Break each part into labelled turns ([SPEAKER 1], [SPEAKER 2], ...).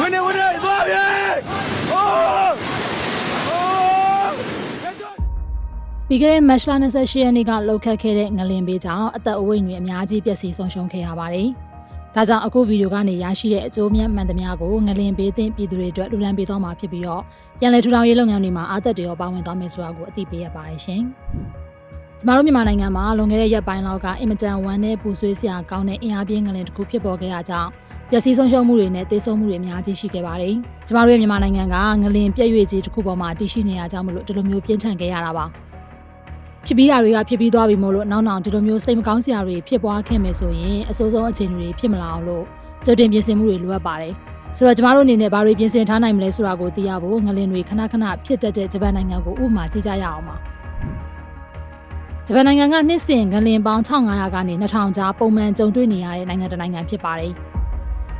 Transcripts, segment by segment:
[SPEAKER 1] ဝင်နေဝင်နေသွားပြီအိုးအိုး
[SPEAKER 2] ပြီးခဲ့တဲ့မတ်လ28ရက်နေ့ကလှုပ်ခတ်ခဲ့တဲ့ငလင်ပေးကြောင့်အသက်အဝိတ်တွေအများကြီးပျက်စီးဆုံးရှုံးခဲ့ရပါတယ်။ဒါကြောင့်အခုဗီဒီယိုကနေရရှိတဲ့အကျိုးမြတ်မှန်သမျှကိုငလင်ပေးသင့်ပြည်သူတွေအတွက်လူလန်းပေးသွားမှာဖြစ်ပြီးတော့ပြန်လည်ထူထောင်ရေးလုပ်ငန်းတွေမှာအားသက်တွေရောပါဝင်သွားမယ်ဆိုတာကိုအသိပေးရပါတယ်ရှင်။ကျမတို့မြန်မာနိုင်ငံမှာလွန်ခဲ့တဲ့ရက်ပိုင်းလောက်ကအင်မတန်ဝမ်းနဲ့ပူဆွေးစရာကောင်းတဲ့အင်အားပြင်းငလင်တစ်ခုဖြစ်ပေါ်ခဲ့တာကြောင့် ပျက်စီးဆုံးရှုံးမှုတွေနဲ့သေဆုံးမှုတွေအများကြီးရှိခဲ့ပါတယ်။ကျမတို့ရဲ့မြန်မာနိုင်ငံကငလင်ပြည့်ရွေကြီးတစ်ခုပေါ်မှာတည်ရှိနေရကြောင်းမလို့ဒီလိုမျိုးပြင်းထန်ခဲ့ရတာပါ။ဖြစ်ပြီးတာတွေကဖြစ်ပြီးသွားပြီမို့လို့နောက်နောက်ဒီလိုမျိုးစိတ်မကောင်းစရာတွေဖြစ်ပွားခဲ့မယ်ဆိုရင်အဆိုးဆုံးအခြေအနေတွေဖြစ်မလာအောင်လို့ကြိုတင်ပြင်ဆင်မှုတွေလိုအပ်ပါတယ်။ဆိုတော့ကျမတို့အနေနဲ့ဘာတွေပြင်ဆင်ထားနိုင်မလဲဆိုတာကိုသိရဖို့ငလင်တွေခဏခဏဖြစ်တတ်တဲ့ဂျပန်နိုင်ငံကိုဥပမာကြည့်ကြရအောင်ပါ။ဂျပန်နိုင်ငံကနှစ်စဉ်ငလင်ပေါင်း1500ကနေ2000ကြားပုံမှန်ကြုံတွေ့နေရတဲ့နိုင်ငံတစ်နိုင်ငံဖြစ်ပါတယ်။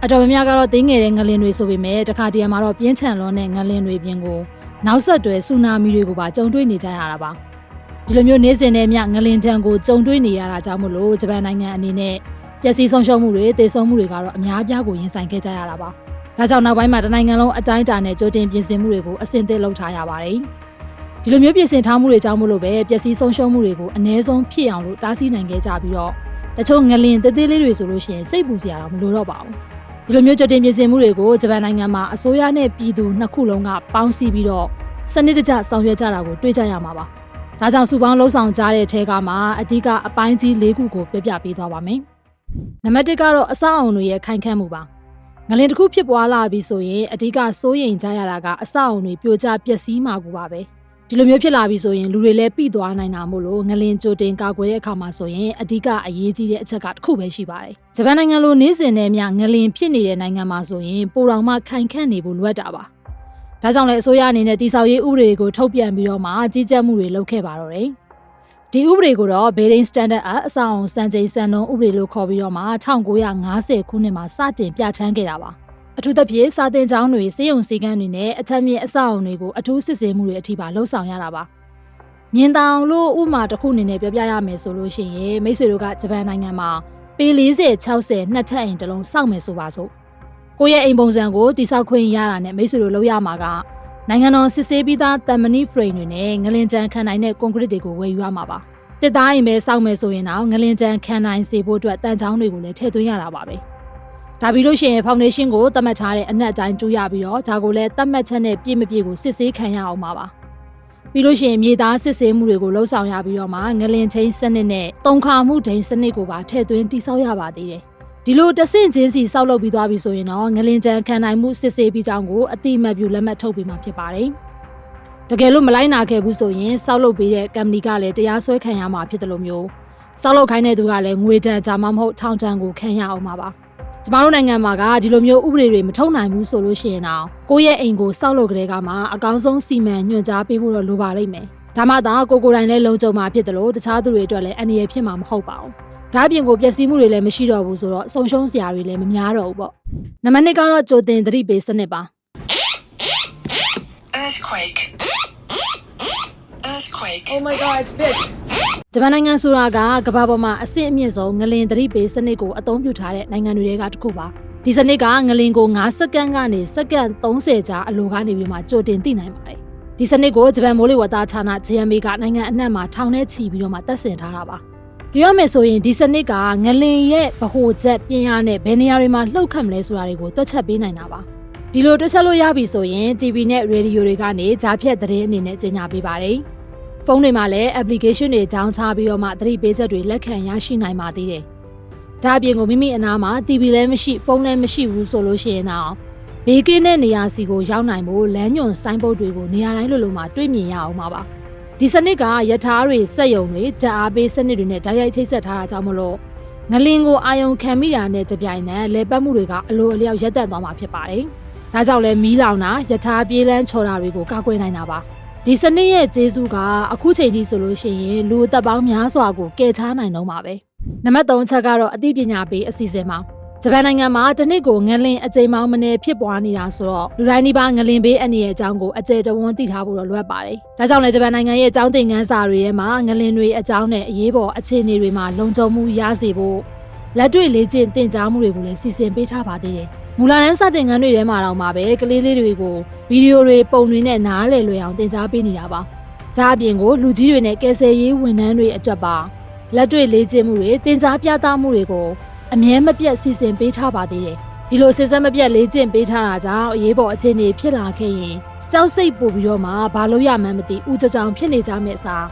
[SPEAKER 2] အတော်များများကတော့သိငယ်တဲ့ငလင်တွေဆိုပေမဲ့တခါတရံမှာတော့ပြင်းထန်လွန်းတဲ့ငလင်တွေပြင်ကိုနောက်ဆက်တွဲဆူနာမီတွေကိုပါကြုံတွေ့နေကြရတာပါ။ဒီလိုမျိုးနေစဉ်နဲ့မြငလင်ချံကိုကြုံတွေ့နေရတာကြောင့်မို့လို့ဂျပန်နိုင်ငံအနေနဲ့ပျက်စီးဆုံးရှုံးမှုတွေသေဆုံးမှုတွေကတော့အများအပြားကိုရင်ဆိုင်ခဲ့ကြရတာပါ။ဒါကြောင့်နောက်ပိုင်းမှာတနိုင်ငံလုံးအတိုင်းအတာနဲ့ကြိုတင်ပြင်ဆင်မှုတွေကိုအဆင်သင့်လုပ်ထားရပါတယ်။ဒီလိုမျိုးပြင်ဆင်ထားမှုတွေကြောင့်မို့လို့ပဲပျက်စီးဆုံးရှုံးမှုတွေကိုအ ਨੇ ဆုံးဖြစ်အောင်လို့တားဆီးနိုင်ခဲ့ကြပြီးတော့တချို့ငလင်သေးသေးလေးတွေဆိုလို့ရှိရင်စိတ်ပူစရာတော့မလိုတော့ပါဘူး။ ဒီလိုမျိုးကြိုတင်ပြင်ဆင်မှုတွေကိုဂျပန်နိုင်ငံမှာအစိုးရနဲ့ပြည်သူနှစ်ခုလုံးကပေါင်းစည်းပြီးတော့စနစ်တကျဆောင်ရွက်ကြတာကိုတွေ့ကြရမှာပါ။ဒါကြောင့်စုပေါင်းလှုပ်ဆောင်ကြတဲ့ထဲကမှအဓိကအပိုင်းကြီး၄ခုကိုပြပြပေးသွားပါမယ်။နံပါတ်၁ကတော့အဆောက်အုံတွေရဲ့ခိုင်ခန့်မှုပါ။ငလင်တစ်ခုဖြစ်ပွားလာပြီဆိုရင်အဓိကစိုးရိမ်ကြရတာကအဆောက်အုံတွေပြိုကျပျက်စီးမှာကူပါပဲ။ ဒီလိုမျိုးဖြစ်လာပြီဆိုရင်လူတွေလည်းပြီးသွားနိုင်တာမို့လို့ငလင်ကြိုတင်ကာကွယ်တဲ့အခါမှာဆိုရင်အဓိကအရေးကြီးတဲ့အချက်ကတစ်ခုပဲရှိပါတယ်။ဂျပန်နိုင်ငံလိုနေစဉ်နဲ့မြငလင်ဖြစ်နေတဲ့နိုင်ငံမှာဆိုရင်ပိုတောင်မှခိုင်ခန့်နေဖို့လိုအပ်တာပါ။ဒါကြောင့်လည်းအစိုးရအနေနဲ့တိစောက်ရေးဥပဒေတွေကိုထုတ်ပြန်ပြီးတော့မှကြီးကြပ်မှုတွေလုပ်ခဲ့ပါတော့တယ်။ဒီဥပဒေကိုတော့ Building Standard Act အဆောင်စံချိန်စံနှုန်းဥပဒေလို့ခေါ်ပြီးတော့မှ1950ခုနှစ်မှာစတင်ပြဋ္ဌာန်းခဲ့တာပါ။ အထူးသဖြင့်စာတင်ကျောင်းတွေစေယုံစည်းကမ်းတွေနဲ့အထက်မြင့်အဆောက်အုံတွေကိုအထူးစစ်ဆေးမှုတွေအထိပါလှုပ်ဆောင်ရတာပါ။မြင်တောင်လို့ဥပမာတစ်ခုအနေနဲ့ပြောပြရမယ်ဆိုလို့ရှိရင်မိတ်ဆွေတို့ကဂျပန်နိုင်ငံမှာပေ40 60နှစ်ထပ်အိမ်တစ်လုံးစောက်မယ်ဆိုပါစို့ကိုယ့်ရဲ့အိမ်ပုံစံကိုတိဆောက်ခွင့်ရတာနဲ့မိတ်ဆွေတို့လုပ်ရမှာကနိုင်ငံတော်စစ်ဆေးပြီးသားတမ်မနီဖရိမ်တွေနဲ့ငလင်ကြံခံနိုင်တဲ့ကွန်ကရစ်တွေကိုဝယ်ယူရမှာပါတစ်သားအိမ်ပဲစောက်မယ်ဆိုရင်တော့ငလင်ကြံခံနိုင်စေဖို့အတွက်တန်ချောင်းတွေကိုလည်းထည့်သွင်းရတာပါပဲ ဒါပြီးလို့ရှိရင်ဖောင်ဒေးရှင်းကိုသတ်မှတ်ထားတဲ့အနက်အတိုင်းကျူးရပြီးတော့ဒါကိုလည်းသတ်မှတ်ချက်နဲ့ပြည့်မပြည့်ကိုစစ်ဆေးခံရအောင်ပါပါပြီးလို့ရှိရင်မြေသားစစ်ဆေးမှုတွေကိုလှုပ်ဆောင်ရပြီးတော့မှငလင်ချင်းစနစ်နဲ့တုံခါမှုဒိန်စနစ်ကိုပါထည့်သွင်းတိဆောက်ရပါသေးတယ်ဒီလိုတဆင့်ချင်းစီစောက်လုပ်ပြီးသွားပြီဆိုရင်တော့ငလင်ကြံခံနိုင်မှုစစ်ဆေးပြီးကြောင်းကိုအတိအမှတ်ပြုလက်မှတ်ထုတ်ပေးမှာဖြစ်ပါတယ်။တကယ်လို့မလိုက်နာခဲ့ဘူးဆိုရင်စောက်လုပ်ပေးတဲ့ကမ္ပဏီကလည်းတရားစွဲခံရမှာဖြစ်တယ်လို့မျိုးစောက်လုပ်ခိုင်းတဲ့သူကလည်းငွေတန်ကြာမှမဟုတ်ထောင်ဒဏ်ကိုခံရအောင်ပါပါ။ ကျမတို့နိုင်ငံမှာကဒီလိုမျိုးဥပဒေတွေမထုတ်နိုင်ဘူးဆိုလို့ရှိရင်တော့ကိုယ့်ရဲ့အိမ်ကိုစောက်လုပ်ကြတဲ့ကမှအကောင်းဆုံးစီမံညွှန်ကြားပေးဖို့တော့လိုပါလိမ့်မယ်။ဒါမှသာကိုကိုယ်တိုင်လည်းလုံခြုံမှာဖြစ်တယ်လို့တခြားသူတွေအတွက်လည်းအန္တရာယ်ဖြစ်မှာမဟုတ်ပါဘူး။ဒါအပြင်ကိုပျက်စီးမှုတွေလည်းမရှိတော့ဘူးဆိုတော့ဆုံရှုံးစရာတွေလည်းမများတော့ဘူးပေါ့နံပါတ်2ကတော့ကြိုတင်သတိပေးစနစ်ပါ
[SPEAKER 3] Earthquake. Earthquake.
[SPEAKER 1] Oh my god it's big
[SPEAKER 2] ဂျပန်နိုင်ငံဆိုတာကကမ္ဘာပေါ်မှာအဆင့်အမြင့်ဆုံးငလင်သတိပေးစနစ်ကိုအသုံးပြုထားတဲ့နိုင်ငံတွေကတစ်ခုပါဒီစနစ်ကငလင်ကို9စက္ကန့်ကနေစက္ကန့်30ကြာအလိုကနေပြီးမှကြိုတင်သိနိုင်ပါတယ်ဒီစနစ်ကိုဂျပန်မိုးလေဝသဌာန JMA ကနိုင်ငံအနှံ့မှာထောင်ထဲချီပြီးတော့မှတပ်ဆင်ထားတာပါပြောရမယ်ဆိုရင်ဒီစနစ်ကငလင်ရဲ့ဗဟိုချက်ပြင်းရနဲ့ဘယ်နေရာတွေမှာလှုပ်ခတ်မလဲဆိုတာတွေကိုတွက်ချက်ပေးနိုင်တာပါဒီလိုတွက်ချက်လို့ရပြီဆိုရင် TV နဲ့ Radio တွေကနေဂျားဖြတ်သတင်းအနေနဲ့ကြေညာပေးပါတယ် ဖုန်းတွေမှာလည်း application တွေဒေါင်းချပြီးတော့မှသတိပေးချက်တွေလက်ခံရရှိနိုင်ပါသေးတယ်ဒါအပြင်ကိုမိမိအနားမှာ TV လည်းမရှိဖုန်းလည်းမရှိဘူးဆိုလို့ရှိရင်တော့ဘေးကင်းတဲ့နေရာစီကိုရောက်နိုင်ဖို့လမ်းညွန်ဆိုင်းဘုတ်တွေကိုနေရာတိုင်းလိုလိုမှာတွေ့မြင်ရအောင်ပါပါဒီစနစ်ကယထာတွေစက်ယုံတွေဓာတ်အားပေးစနစ်တွေနဲ့ဓာတ်ရိုက်ချိတ်ဆက်ထားတာကြောင့်မလို့ငလင်ကိုအာယုံခံမိတာနဲ့ကြပြိုင်နဲ့လေပတ်မှုတွေကအလိုအလျောက်ရပ်တန့်သွားမှာဖြစ်ပါတယ်။ဒါကြောင့်လဲမီးလောင်တာယထာပြေးလန်းချော်တာတွေကိုကာကွယ်နိုင်တာပါ။ ဒီစနစ်ရဲ့ကျေးဇူးကအခုချိန်ထိဆိုလို့ရှိရင်လူအသက်ပေါင်းများစွာကိုကယ်ချားနိုင်တော့မှာပဲ။နံပါတ်3ချက်ကတော့အသိပညာပေးအစီအစဉ်ပါ။ဂျပန်နိုင်ငံမှာတစ်နှစ်ကိုငလင်အကြိမ်ပေါင်းမနေဖြစ်ပွားနေတာဆိုတော့လူတိုင်းဒီပါငလင်ဘေးအန္တရာယ်အကြောင်းကိုအကျယ်တဝန်းသိထားဖို့တော့လိုအပ်ပါတယ်။ဒါကြောင့်လည်းဂျပန်နိုင်ငံရဲ့အကြောင်းသင်ခန်းစာတွေထဲမှာငလင်တွေအကြောင်းနဲ့အရေးပေါ်အခြေအနေတွေမှာလုံခြုံမှုရစေဖို့ လက်တွေ့လေ့ကျင့်သင်ကြားမှုတွေကိုလည်းစီစဉ်ပေးထားပါသေးတယ်။မူလာတန်းစတင်ငန်းတွေထဲမှာတော့မှာပဲကလေးလေးတွေကိုဗီဒီယိုတွေပုံတွေနဲ့နားလည်လွယ်အောင်တင် जा ပေးနေတာပါ။ဒါအပြင်ကိုလူကြီးတွေနဲ့ကယ်ဆယ်ရေးဝန်ထမ်းတွေအတွက်ပါလက်တွေ့လေ့ကျင့်မှုတွေတင် जा ပြသမှုတွေကိုအမြဲမပြတ်စီစဉ်ပေးထားပါသေးတယ်။ဒီလိုစစ်စက်မပြတ်လေ့ကျင့်ပေးထားတာကြောင့်အရေးပေါ်အခြေအနေဖြစ်လာခဲ့ရင်ကြောက်စိတ်ပို့ပြီးတော့မှဘာလို့ရမှန်းမသိဦးကြကြောင်ဖြစ်နေကြမယ့်အစား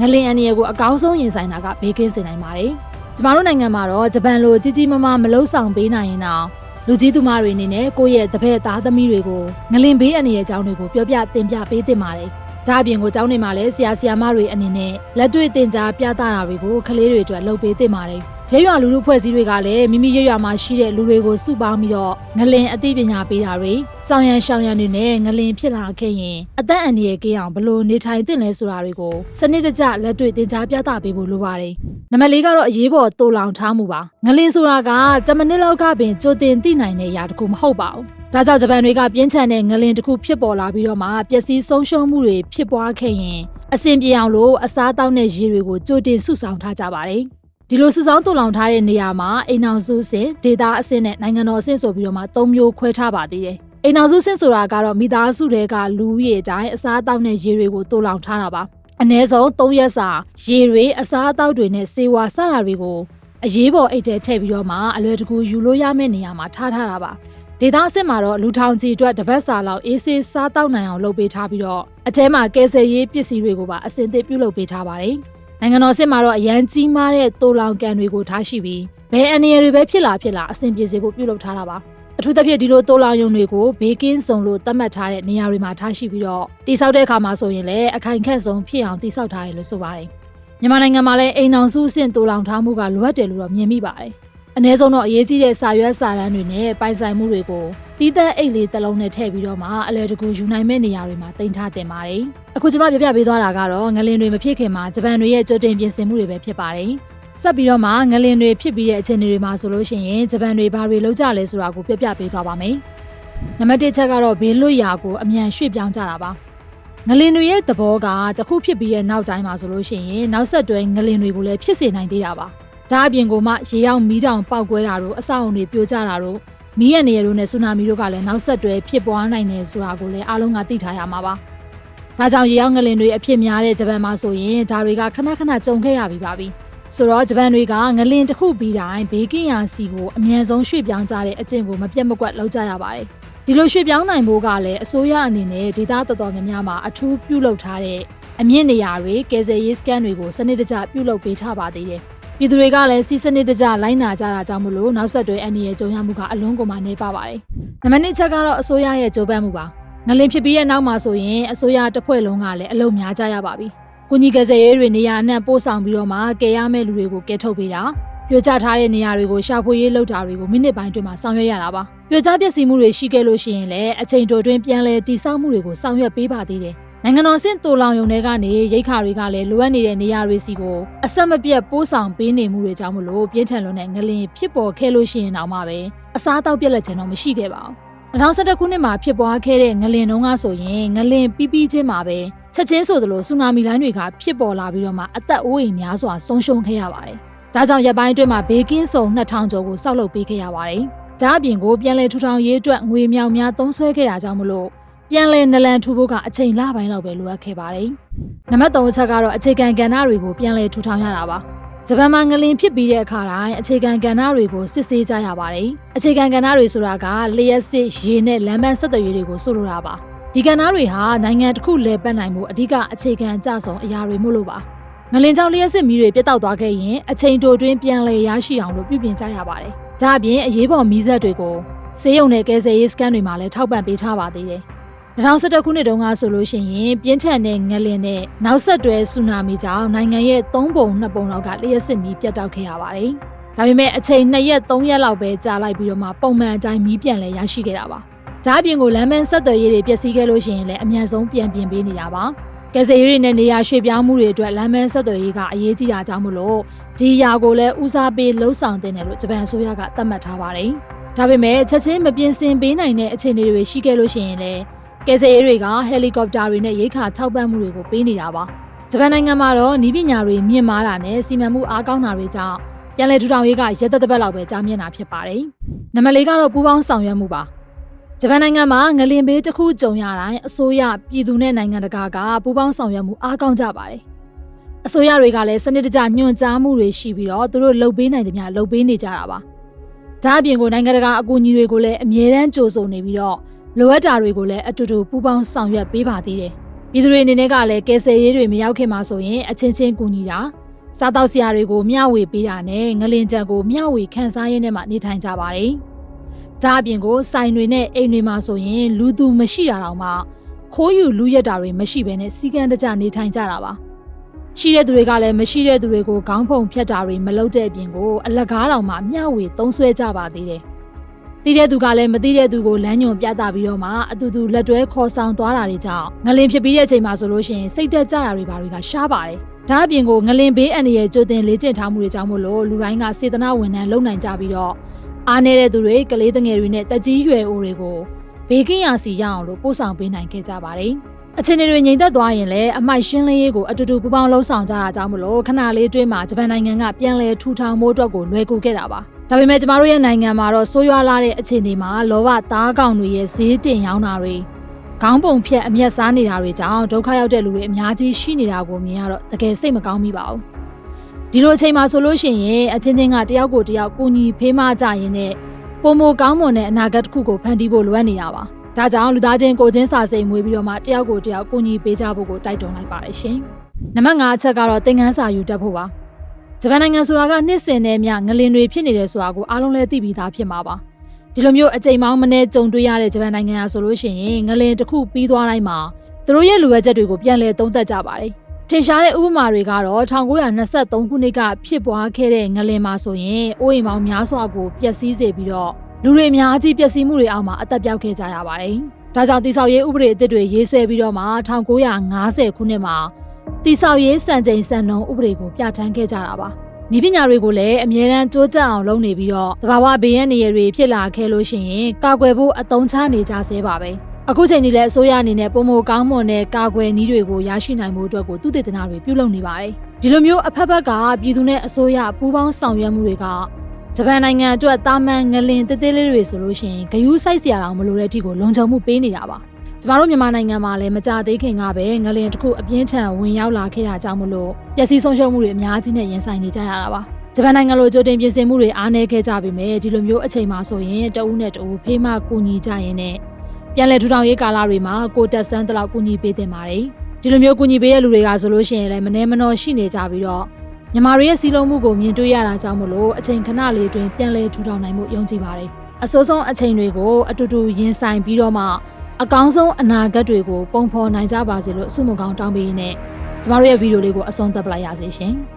[SPEAKER 2] ငလင်အန်ရီကိုအကောင်းဆုံးရင်ဆိုင်တာကဘေးကင်းစေနိုင်ပါတယ်။ ကျမတို့နိုင်ငံမှာတော့ဂျပန်လိုကြီးကြီးမားမားမလှုပ်ဆောင်ပေးနိုင်ရင်တော့လူကြီးသူမတွေအနေနဲ့ကိုယ့်ရဲ့တပည့်သားသမီးတွေကိုငလင်ဘေးအနေရဲ့အကြောင်းတွေကိုပြောပြတင်ပြပေးသင့်ပါတယ်။ဒါအပြင်ကိုကျောင်းတွေမှာလည်းဆရာဆရာမတွေအနေနဲ့လက်တွေ့သင်ကြားပြသတာတွေကိုကလေးတွေအတွက်လုပ်ပေးသင့်ပါတယ်။ ရဲရွာလူလူဖွဲ့စည်းတွေကလည်းမိမိရဲရွာမှာရှိတဲ့လူတွေကိုစုပေါင်းပြီးတော့ငလင်အသိပညာပေးတာတွေစောင်းရန်ရှောင်းရန်တွေနဲ့ငလင်ဖြစ်လာခဲ့ရင်အသက်အန္တရာယ်ကင်းအောင်ဘယ်လို့နေထိုင်သင့်လဲဆိုတာတွေကိုစနစ်တကျလက်တွေ့သင်ကြားပြသပေးဖို့လိုပါတယ်။နံပါတ်၄ကတော့အရေးပေါ်တိုးလောင်ထားမှုပါ။ငလင်ဆိုတာက10မိနစ်လောက်ကပင်ကြိုတင်သိနိုင်တဲ့အရာတစ်ခုမဟုတ်ပါဘူး။ဒါကြောင့်ဂျပန်တွေကပြင်းထန်တဲ့ငလင်တစ်ခုဖြစ်ပေါ်လာပြီးတော့မှပျက်စီးဆုံးရှုံးမှုတွေဖြစ်ပွားခဲ့ရင်အဆင်ပြေအောင်လို့အစားအသောက်နဲ့ရေတွေကိုကြိုတင်စုဆောင်းထားကြပါတယ်။ ဒီလိုစုဆောင်းတူလောင်ထားတဲ့နေရာမှာအိမ်အောင်စုစင်ဒေတာအဆင့်နဲ့နိုင်ငံတော်အဆင့်ဆိုပြီးတော့မှ၃မျိုးခွဲထားပါသေးတယ်။အိမ်အောင်စုစင်ဆိုတာကတော့မိသားစုတွေကလူဦးရေအတိုင်းအစားအသောက်နဲ့ရေတွေကိုတူလောင်ထားတာပါ။အ ਨੇ ဆုံး၃ရက်စာရေတွေအစားအသောက်တွေနဲ့စေဝါစတာတွေကိုအရေးပေါ်အိတ်ထဲထည့်ပြီးတော့မှအလွယ်တကူယူလို့ရမယ့်နေရာမှာထားထားတာပါ။ဒေတာအစ်စ်မှာတော့လူထောင်ကြီးအတွက်တစ်ပတ်စာလောက်အေးဆေးစားတောက်နိုင်အောင်လုပ်ပေးထားပြီးတော့အထဲမှာကယ်ဆယ်ရေးပစ္စည်းတွေကိုပါအစင်သစ်ပြုလုပ်ပေးထားပါတယ်။ နိုင်ငံတော်စစ်မှာတော့အရန်ကြီးမားတဲ့တိုလောင်ကန်တွေကိုထားရှိပြီးဘယ်အနေရတွေပဲဖြစ်လာဖြစ်လာအဆင်ပြေစေဖို့ပြုလုပ်ထားတာပါအထူးသဖြင့်ဒီလိုတိုလောင်ရုံတွေကိုဘေးကင်းစုံလို့သတ်မှတ်ထားတဲ့နေရာတွေမှာထားရှိပြီးတော့တိစောက်တဲ့အခါမှာဆိုရင်လည်းအခိုင်ခန့်ဆုံးဖြစ်အောင်တိစောက်ထားတယ်လို့ဆိုပါတယ်မြန်မာနိုင်ငံမှာလည်းအိမ်အောင်စုအဆင့်တိုလောင်ထားမှုကလိုအပ်တယ်လို့တော့မြင်မိပါတယ် အ ਨੇ ဆုံးတော့အရေးကြီးတဲ့စာရွက်စာတမ်းတွေနဲ့ပိုင်ဆိုင်မှုတွေကိုတီးသက်အိတ်လေးတစ်လုံးနဲ့ထည့်ပြီးတော့မှအလဲတကူယူနိုင်မဲ့နေရာတွေမှာတင်ထားတင်ပါတယ်။အခုကျွန်မပြပြပေးသွားတာကတော့ငလင်တွေမဖြစ်ခင်မှာဂျပန်တွေရဲ့ကြိုတင်ပြင်ဆင်မှုတွေပဲဖြစ်ပါတယ်။ဆက်ပြီးတော့မှငလင်တွေဖြစ်ပြီးတဲ့အခြေအနေတွေမှာဆိုလို့ရှိရင်ဂျပန်တွေဘာတွေလုပ်ကြလဲဆိုတာကိုပြပြပေးသွားပါမယ်။နံပါတ်1ချက်ကတော့ဘေးလွတ်ရာကိုအမြန်ရွှေ့ပြောင်းကြတာပါ။ငလင်တွေရဲ့သဘောကတစ်ခုဖြစ်ပြီးရဲ့နောက်တိုင်းမှာဆိုလို့ရှိရင်နောက်ဆက်တွဲငလင်တွေကိုလည်းဖြစ်စေနိုင်သေးတာပါ။ ဒါအပြင်ကိုမှရေရောက်မီးတောင်ပေါက်ကွဲတာတို့အဆောက်အုံတွေပြိုကျတာတို့မီးရနေရတို့နဲ့ဆူနာမီတို့ကလည်းနောက်ဆက်တွဲဖြစ်ပွားနိုင်တယ်ဆိုတာကိုလည်းအားလုံးကသိထားရမှာပါ။ဒါကြောင့်ရေရောက်ငလင်တွေအဖြစ်များတဲ့ဂျပန်မှာဆိုရင်ဒါတွေကခဏခဏကြုံခဲ့ရပြီပါပြီ။ဆိုတော့ဂျပန်တွေကငလင်တစ်ခုပြီးတိုင်းဘေးကင်းရာစီကိုအမြန်ဆုံးရွှေ့ပြောင်းကြတဲ့အကျင့်ကိုမပြတ်မကွက်လုပ်ကြရပါတယ်။ဒီလိုရွှေ့ပြောင်းနိုင်ဖို့ကလည်းအစိုးရအနေနဲ့ဒေသတော်တော်များများမှာအထူးပြုလုပ်ထားတဲ့အမြင့်နေရာတွေကယ်ဆယ်ရေးစကန်တွေကိုစနစ်တကျပြုလုပ်ပေးထားပါသေးတယ်။ ပြည်သူတွေကလည်းစီစနစ်တကျလိုက်နာကြတာကြောင့်မလို့နောက်ဆက်တွဲအန္တရာယ်ကြုံရမှုကအလွန်ကိုမှနေပါပါတယ်။နံပါတ်2ချက်ကတော့အစိုးရရဲ့ကြိုးပမ်းမှုပါ။ငလင်ဖြစ်ပြီးရဲ့နောက်မှာဆိုရင်အစိုးရတစ်ဖွဲ့လုံးကလည်းအလုံများကြရပါပြီ။ကုညီကယ်ဆယ်ရေးတွေနေရာအနှံ့ပို့ဆောင်ပြီးတော့မှကယ်ရမယ့်လူတွေကိုကယ်ထုတ်ပေးတာပြိုကျထားတဲ့နေရာတွေကိုရှာဖွေရေးလုပ်တာတွေကိုမိနစ်ပိုင်းအတွင်းမှာဆောင်ရွက်ရတာပါ။ပြိုကျပျက်စီးမှုတွေရှိခဲ့လို့ရှိရင်လည်းအချိန်တိုတွင်းပြန်လည်တည်ဆောက်မှုတွေကိုဆောင်ရွက်ပေးပါသေးတယ်။ နိုင်ငံတော်ဆင့်တူလောင်ယုံတွေကနေရိတ်ခါတွေကလည်းလိုအပ်နေတဲ့နေရာတွေစီကိုအဆက်မပြတ်ပိုးဆောင်ပေးနေမှုတွေကြောင့်မလို့ပြင်းထန်လွန်းတဲ့ငလင်ဖြစ်ပေါ်ခဲ့လို့ရှိရင်တော့မှပဲအစားအသောက်ပြက်လက်ခြင်းတော့မရှိခဲ့ပါဘူး2011ခုနှစ်မှာဖြစ်ပွားခဲ့တဲ့ငလင်တုန်းကဆိုရင်ငလင်ပြီးပြီးချင်းမှာပဲချက်ချင်းဆိုသလိုဆူနာမီလိုင်းတွေကဖြစ်ပေါ်လာပြီးတော့မှအသက်အိုးအိမ်များစွာဆုံးရှုံးခဲ့ရပါတယ်။ဒါကြောင့်ရပ်ပိုင်းအတွင်းမှာဘေးကင်းစုံ2000ကျော်ကိုစောက်လုပ်ပေးခဲ့ရပါတယ်။ဒါအပြင်ကိုပြန်လည်ထူထောင်ရေးအတွက်ငွေမြောင်များသုံးစွဲခဲ့တာကြောင့်မလို့ ပြန်လဲနလန်ထူဖို့ကအချိန်လပိုင်းလောက်ပဲလိုအပ်ခဲ့ပါတယ်။နံပါတ်3အချက်ကတော့အခြေခံကဏ္ဍတွေကိုပြန်လဲထူထောင်ရတာပါ။ဂျပန်မှာငလင်ဖြစ်ပြီးတဲ့အခါတိုင်းအခြေခံကဏ္ဍတွေကိုစစ်ဆေးကြရပါတယ်။အခြေခံကဏ္ဍတွေဆိုတာကလျှက်စစ်ရေနဲ့လမ်းပန်းဆက်သွယ်ရေးတွေကိုဆိုလိုတာပါ။ဒီကဏ္ဍတွေဟာနိုင်ငံတစ်ခုလဲပတ်နိုင်မှုအဓိကအခြေခံအကျဆုံးအရာတွေမို့လို့ပါ။ငလင်ကြောင့်လျှက်စစ်မီးတွေပြတ်တောက်သွားခဲ့ရင်အချိန်တိုတွင်းပြန်လဲရရှိအောင်လို့ပြုပြင်ကြရပါတယ်။ဒါအပြင်အရေးပေါ်မီးစက်တွေကိုစေယုံနဲ့ကယ်ဆယ်ရေးစကန်တွေမှာလည်းထောက်ပံ့ပေးထားပါသေးတယ်။ 2011ခုနှစ်တုန်းကဆိုလို့ရှိရင်ပြင်းထန်တဲ့ငလင်နဲ့နောက်ဆက်တွဲဆူနာမီကြောင့်နိုင်ငံရဲ့3ပုံ2ပုံလောက်ကလျှက်စစ်မီးပြတ်တောက်ခဲ့ရပါတယ်။ဒါပေမဲ့အချိန်2ရက်3ရက်လောက်ပဲကြာလိုက်ပြီးတော့မှပုံမှန်အတိုင်းမီးပြန်လဲရရှိခဲ့တာပါ။ဒါအပြင်ကိုလမ်းမဆက်သွယ်ရေးတွေပျက်စီးခဲ့လို့ရှိရင်လည်းအများဆုံးပြန်ပြင်ပေးနေတာပါ။ကယ်ဆယ်ရေးတွေနဲ့နေရာရွှေ့ပြောင်းမှုတွေအတွက်လမ်းမဆက်သွယ်ရေးကအရေးကြီးတာကြောင့်မလို့ဒီရာကိုလည်းဦးစားပေးလှုံ့ဆော်တင်တယ်လို့ဂျပန်အစိုးရကသတ်မှတ်ထားပါတယ်။ဒါပေမဲ့ချက်ချင်းမပြင်ဆင်ပေးနိုင်တဲ့အခြေအနေတွေရှိခဲ့လို့ရှိရင်လည်း ကယ်ဆယ်ရေးတွေကဟယ်လီကော်ပတာတွေနဲ့ရိတ်ခါထောက်ပံ့မှုတွေကိုပေးနေတာပါဂျပန်နိုင်ငံမှာတော့နီးပညာတွေမြင့်မားတာနဲ့စီမံမှုအားကောင်းတာတွေကြောင့်ပြန်လည်ထူထောင်ရေးကရက်သက်တစ်ပတ်လောက်ပဲကြာမြင့်တာဖြစ်ပါတယ်။နံပါတ်၄ကတော့ပူးပေါင်းဆောင်ရွက်မှုပါ။ဂျပန်နိုင်ငံမှာငလင်ဘေးတစ်ခုကြုံရတိုင်းအစိုးရပြည်သူနဲ့နိုင်ငံတကာကပူးပေါင်းဆောင်ရွက်မှုအားကောင်းကြပါတယ်။အစိုးရတွေကလည်းစနစ်တကျညွှန်ကြားမှုတွေရှိပြီးတော့သူတို့လှုပ်ပေးနိုင်သမျှလှုပ်ပေးနေကြတာပါ။ဒါအပြင်ကိုနိုင်ငံတကာအကူအညီတွေကိုလည်းအမြဲတမ်းကြိုဆိုနေပြီးတော့ လိုအပ်တာတွေကိုလည်းအတူတူပူးပေါင်းဆောင်ရွက်ပေးပါသေးတယ်။ပြည်သူတွေအနေနဲ့ကလည်းကယ်ဆယ်ရေးတွေမရောက်ခင်မှာဆိုရင်အချင်းချင်းကူညီတာစားတောက်စရာတွေကိုမျှဝေပေးတာနဲ့ငလင်ကြံကိုမျှဝေခန်းစားရင်းနဲ့မှနေထိုင်ကြပါတယ်။ဒါအပြင်ကိုစိုင်တွေနဲ့အိမ်တွေမှာဆိုရင်လူသူမရှိတာတောင်မှခိုးယူလူရက်တာတွေမရှိဘဲနဲ့စီကံတကြနေထိုင်ကြတာပါ။ရှိတဲ့သူတွေကလည်းမရှိတဲ့သူတွေကိုခေါင်းဖုံဖြတ်တာတွေမလုပ်တဲ့အပြင်ကိုအလက်ကားတောင်မှမျှဝေသုံးဆွဲကြပါသေးတယ်။ သိတဲ့သူကလည်းမသိတဲ့သူကိုလမ်းညွန်ပြသပြီးတော့မှအတူတူလက်တွဲခေါ်ဆောင်သွားတာတွေကြောင့်ငလင်ဖြစ်ပြီးတဲ့အချိန်မှာဆိုလို့ရှိရင်စိတ်သက်ကြတာတွေဘာတွေကရှားပါတယ်။ဒါအပြင်ကိုငလင်ဘေးအန္တရာယ်ကြိုတင်လေ့ကျင့်ထားမှုတွေကြောင့်မို့လို့လူတိုင်းကစေတနာဝန်ထမ်းလုပ်နိုင်ကြပြီးတော့အားနေတဲ့သူတွေကလေးတငယ်တွေနဲ့တက်ကြီးရွယ်အိုတွေကိုဘေးကင်းရာစီရအောင်လို့ပို့ဆောင်ပေးနိုင်ခဲ့ကြပါတယ်။အခြေအနေတွေငြိမ်သက်သွားရင်လည်းအမိုက်ရှင်းလင်းရေးကိုအတူတူပူးပေါင်းလှုပ်ဆောင်ကြတာကြောင့်မလို့ခဏလေးအတွင်းမှာဂျပန်နိုင်ငံကပြန်လည်ထူထောင်မှုအတွက်ကိုလွယ်ကူခဲ့တာပါ။ ဒါပေမဲ့ကျမတို့ရဲ့နိုင်ငံမှာတော့ဆိုးရွားလာတဲ့အခြေအနေမှာလောဘသားကောင်တွေရဲ့ဈေးတင်ရောင်းတာတွေခေါင်းပုံဖြတ်အမျက်စားနေတာတွေကြောင့်ဒုက္ခရောက်တဲ့လူတွေအများကြီးရှိနေတာကိုမြင်ရတော့တကယ်စိတ်မကောင်းမိပါဘူး။ဒီလိုအချိန်မှာဆိုလို့ရှိရင်အချင်းချင်းကတယောက်ကိုတယောက်ကိုညီဖေးမကြရင်နဲ့ပုံမကောင်းမွန်တဲ့အနာဂတ်တစ်ခုကိုဖန်တီးဖို့လိုအပ်နေတာပါ။ဒါကြောင့်လူသားချင်းကိုချင်းစာစိတ်မွေးပြီးတော့မှတယောက်ကိုတယောက်ကိုညီပေးကြဖို့ကိုတိုက်တွန်းလိုက်ပါတယ်ရှင်။နံပါတ်5အချက်ကတော့သင်ခန်းစာယူတတ်ဖို့ပါ။ ဂျပန်နိုင်ငံဆိုတာကနှစ်စဉ်နဲ့မြငလင်တွေဖြစ်နေတယ်ဆိုတာကိုအားလုံးလည်းသိပြီးသားဖြစ်မှာပါ။ဒီလိုမျိုးအကြိမ်မောင်းမနဲ့ကြုံတွေ့ရတဲ့ဂျပန်နိုင်ငံဟာဆိုလို့ရှိရင်ငလင်တစ်ခုပြီးသွားတိုင်းမှာသူတို့ရဲ့လူဝဲချက်တွေကိုပြန်လည်သုံးသပ်ကြပါတယ်။ထင်ရှားတဲ့ဥပမာတွေကတော့1923ခုနှစ်ကဖြစ်ပွားခဲ့တဲ့ငလင်မှာဆိုရင်အိုးအိမ်ပေါင်းများစွာကိုပျက်စီးစေပြီးတော့လူတွေအများကြီးပျက်စီးမှုတွေအောက်မှာအသက်ပြောက်ခဲ့ကြရပါတယ်။ဒါကြောင့်တိဆောက်ရေးဥပဒေအသစ်တွေရေးဆွဲပြီးတော့မှ1950ခုနှစ်မှာ တိဆောက်ရေးစံချိန်စံနှုန်းဥပဒေကိုပြဋ္ဌာန်းခဲ့ကြတာပါ။ဤပညာတွေကိုလည်းအမြဲတမ်းတိုးတက်အောင်လုပ်နေပြီးတော့တဘာဝဘေးရန်နေရတွေဖြစ်လာခဲ့လို့ရှိရင်ကာကွယ်ဖို့အသုံးချနေကြဆဲပါပဲ။အခုချိန်ဒီလည်းအစိုးရအနေနဲ့ပုံမကောင်းမွန်တဲ့ကာကွယ်နည်းတွေကိုရရှိနိုင်မှုအတွက်ကိုသူတည်တနာတွေပြုလုပ်နေပါတယ်။ဒီလိုမျိုးအဖက်ဖက်ကပြည်သူနဲ့အစိုးရပူးပေါင်းဆောင်ရွက်မှုတွေကဂျပန်နိုင်ငံအတွက်တာမန်ငလင်တေးသေးလေးတွေဆိုလို့ရှိရင်ဂယူးဆိုင်စရာတောင်မလိုတဲ့အထိကိုလုံခြုံမှုပေးနေတာပါ။ ကျမတို့မြန်မာနိုင်ငံမှာလည်းမကြသေးခင်ကပဲငလင်တစ်ခုအပြင်းထန်ဝင်ရောက်လာခဲ့တာကြောင့်မလို့ပျက်စီးဆုံးရှုံးမှုတွေအများကြီးနဲ့ရင်ဆိုင်နေကြရတာပါ။ဂျပန်နိုင်ငံလိုကြိုတင်ပြင်ဆင်မှုတွေအားနည်းခဲ့ကြပြီမဲ့ဒီလိုမျိုးအချိန်မှဆိုရင်တဦးနဲ့တဦးဖေးမကူညီကြရင်နဲ့ပြန်လည်ထူထောင်ရေးကာလတွေမှာကိုတက်ဆန်းတလောက်ကူညီပေးတင်ပါတယ်။ဒီလိုမျိုးကူညီပေးတဲ့လူတွေကဆိုလို့ရှိရင်လည်းမနှဲမနှောရှိနေကြပြီးတော့မြန်မာတွေရဲ့စီးလုံးမှုကိုမြင်တွေ့ရတာကြောင့်မလို့အချိန်ခဏလေးအတွင်းပြန်လည်ထူထောင်နိုင်မှုယုံကြည်ပါတယ်။အစိုးဆုံးအချိန်တွေကိုအတူတူရင်ဆိုင်ပြီးတော့မှ အကောင်းဆုံးအနာဂတ်တွေကိုပုံဖော်နိုင်ကြပါစေလို့အဆုမကောင်းတောင်းပေးရင်းနဲ့ကျမတို့ရဲ့ဗီဒီယိုလေးကိုအဆုံးသတ်ပလိုက်ရစေရှင်။